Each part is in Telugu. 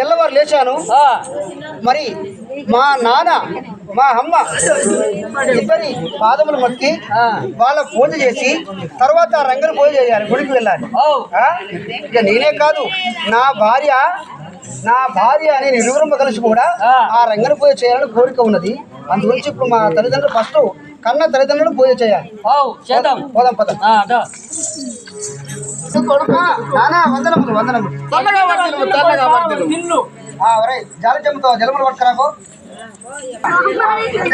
తెల్లవారు లేచాను మరి మా నాన్న మా అమ్మ ఇద్దరి పాదములు మొక్కి. వాళ్ళ పూజ చేసి తర్వాత రంగులు పూజ చేయాలి గుడికి వెళ్ళాలి? ఇక నేనే కాదు నా భార్య నా భార్య అనే ఇరువురు కలిసి కూడా ఆ. రంగన పూజ చేయాలని కోరిక ఉన్నది అందుగురించి ఇప్పుడు మా తల్లిదండ్రులు ఫస్ట్ కన్న తల్లిదండ్రులు పూజ చేయాలి పోదాం పదం. కొడుకా. నానా వందనములు వందనములు. చల్లగా వర్ధిల్లు, చల్లగా వర్ధిల్లు. ఆ ఒరే జాలి చెమ్ముతో జలములు పట్టుకురాబో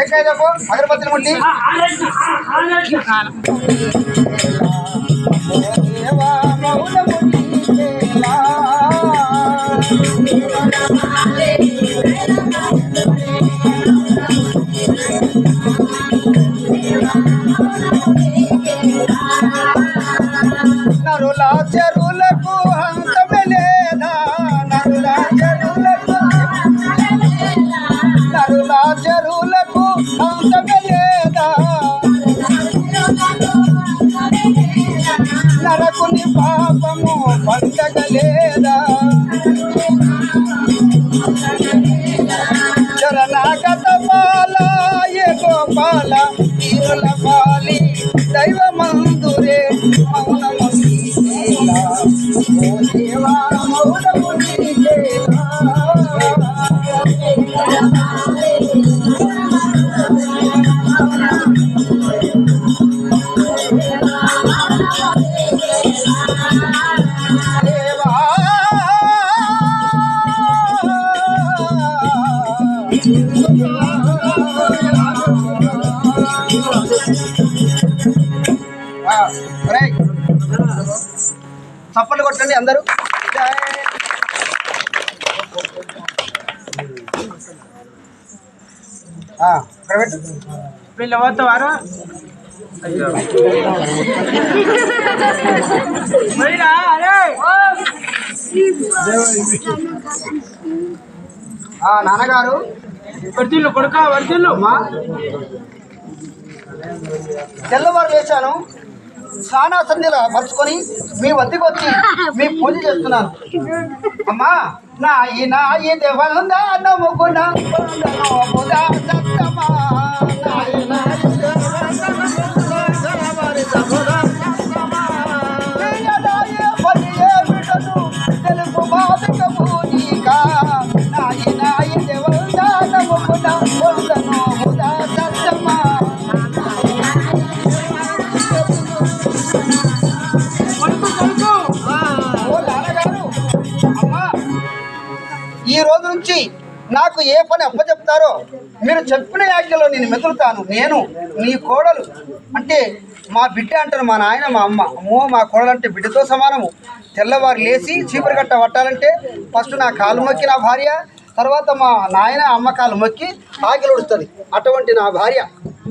ఎక్కైదాపో అగరబత్తులు ముట్టి దేవా నరుల చెరువులకు హంతమే లేదా నరుల చెరువులకు నరుల చెరువులకు హంతమే లేదా నరకుని పాపము పండగ లేదా శరణాగత ఏ గోపాల ఈరుల దైవమందురే You I. చప్పట్లు కొట్టండి అందరూ. వీళ్ళు ఆ, నాన్నగారు. వర్తిల్లు కొడుకా వర్తిల్లు అమ్మా. తెల్లవారు లేచాను. స్నానా సంధ్యలో మర్చుకొని మీ వద్దకు వచ్చి మీ పూజ చేస్తున్నాను. అమ్మా నా ఈ నా ఈ దేవాలందా నమ్ముకున్నా ఈ రోజు నుంచి నాకు ఏ పని అప్పచెప్తారో మీరు చెప్పిన యాజ్ఞలో నేను మెదులుతాను. నేను మీ కోడలు. అంటే మా బిడ్డ అంటారు మా నాయన మా అమ్మ. అమ్మో మా కోడలు అంటే బిడ్డతో సమానము. తెల్లవారు లేచి చీపురు కట్ట పట్టాలంటే ఫస్ట్ నా కాలు మొక్కి నా భార్య తర్వాత మా నాయన అమ్మ కాలు మొక్కి ఆకిలు ఉడుతుంది అటువంటి నా భార్య.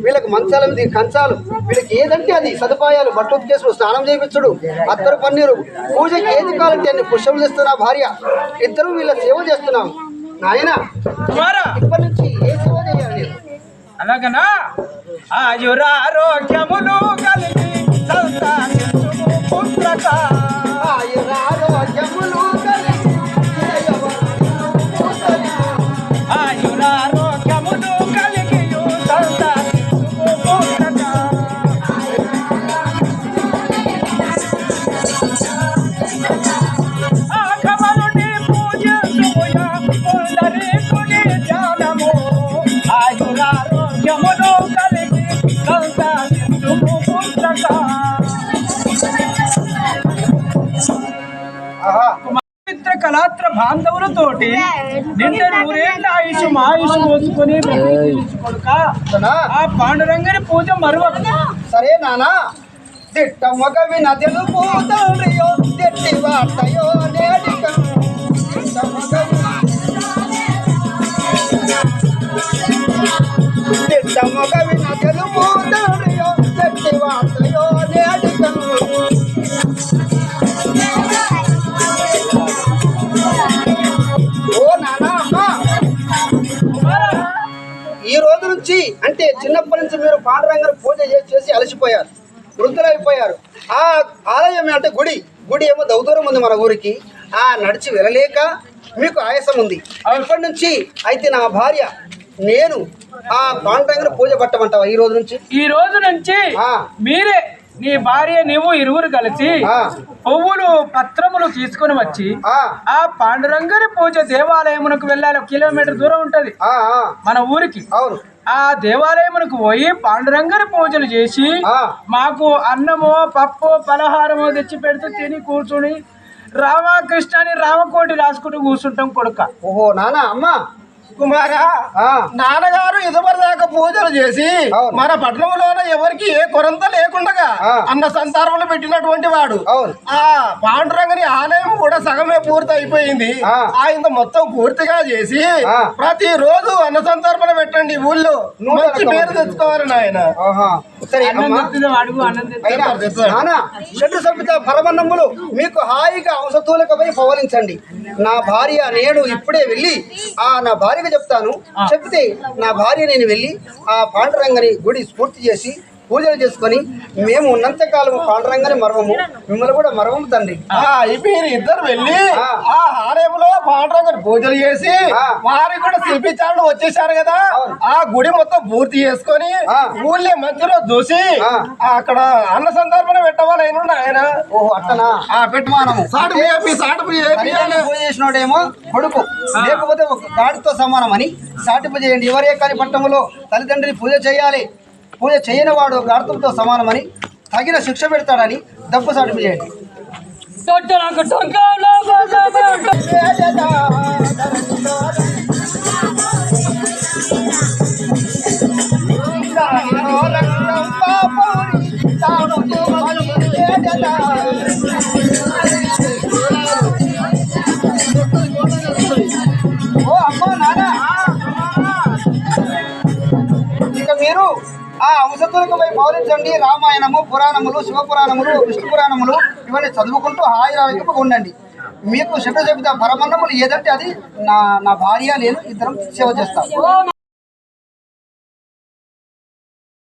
వీళ్ళకి మంచాల కంచాలు. వీళ్ళకి ఏదంటే అది సదుపాయాలు. బట్ట ఉతికేసుడు స్నానం చేయించుడు అత్తరు పన్నీరు. పూజకి ఏది కావాలంటే అన్ని పుష్పం చేస్తున్నా భార్య. ఇద్దరు వీళ్ళ సేవ చేస్తున్నాం. నాయన ఇప్పటి నుంచి ఏ సేవ చేయాలి అలాగనా? ఆయురారోగ్యములు కలిగి సంతానించుము పుత్రక. ఆయురారోగ్యములు మిత్ర కళాత్ర బాంధవులతోటి నిండా నూరేళ్ళ ఆయుష్ ఆయుష్ పోసుకొని? ఆ పాండురంగని పూజ మరువక. సరే నానా. తిట్ట మగ విన తెలుపు తండ్రియో తిట్టి వార్తయో నేడిక తిట్ట మగ తిట్ట అంటే చిన్నప్పటి నుంచి మీరు పాండురంగను పూజ చేసి చేసి అలసిపోయారు. వృద్ధులైపోయారు. ఆ ఆలయం అంటే గుడి. గుడి ఏమో దౌదూరం ఉంది మన ఊరికి. ఆ నడిచి వెళ్ళలేక మీకు ఆయాసం ఉంది. ఇప్పటి నుంచి అయితే నా భార్య నేను ఆ పాండురంగని పూజ పట్టమంటావా ఈ రోజు నుంచి? ఈ రోజు నుంచి. మీరే నీ భార్య నీవు ఇరువురు కలిసి. పువ్వులు పత్రములు తీసుకొని వచ్చి ఆ, పాండురంగని పూజ దేవాలయమునకు వెళ్ళాలి. ఒక కిలోమీటర్ దూరం ఉంటది. మన ఊరికి. ఆ దేవాలయమునకు పోయి పాండురంగని పూజలు చేసి. మాకు అన్నమో పప్పు పలహారమో తెచ్చి పెడుతూ తిని కూర్చుని రామకృష్ణ అని రామకోటి రాసుకుంటూ కూర్చుంటాం కొడుక. ఓహో నానా అమ్మా. కుమారా నాన్నగారు ఇదివరదాకా పూజలు చేసి. మన పట్టణంలోనే ఎవరికి ఏ కొరంత లేకుండగా. అన్న సంతానములు పెట్టినటువంటి వాడు అవును. ఆ పాండురంగని ఆలయం కూడా సగమే పూర్తి అయిపోయింది. ఆయన మొత్తం పూర్తిగా చేసి. ప్రతి రోజు అన్న సంతర్పణ పెట్టండి ఊళ్ళో మంచి పేరు. తెచ్చుకోవాలి నాయన సభ్యత పరమన్నములు మీకు హాయిగా అంశతూలకపై పవలించండి నా భార్య నేను ఇప్పుడే వెళ్ళి ఆ నా భార్యకు చెప్తాను. చెప్తే నా భార్య నేను వెళ్ళి ఆ పాండురంగని గుడి స్ఫూర్తి చేసి పూజలు చేసుకొని మేము ఉన్నంత కాలం పాండురంగని మరవము మిమ్మల్ని కూడా మరవము తండ్రి. మీరు ఇద్దరు వెళ్ళి ఆ. పాండురంగని పూజలు చేసి. వారికి కూడా శిల్పించాలని వచ్చేసారు కదా. ఆ గుడి మొత్తం పూర్తి చేసుకొని. ఊళ్ళో మంచిలో చూసి అక్కడ అన్న సందర్భన పెట్టవాలి ఆయన ఆయన? ఓహో అట్టనా? ఆ పెట్టుమానము సాటు సాటు పూజ చేసినోడేమో కొడుకు. లేకపోతే ఒక గాడితో సమానమని సాటింపు చేయండి ఎవరే కాని పట్టణంలో తల్లిదండ్రులు పూజ చేయాలి. పూజ చేయని వాడు గాడితంతో సమానమని తగిన శిక్ష పెడతాడని డబ్బు సాటింపు చేయండి ఆ ఔషధులకు పోయి పౌరించండి రామాయణము పురాణములు శివపురాణములు విష్ణు పురాణములు ఇవన్నీ చదువుకుంటూ హాయిగా ఉండండి. మీకు శబ్ద చెబుతా పరమన్నములు ఏదంటే అది నా నా భార్య నేను ఇద్దరం సేవ చేస్తాం.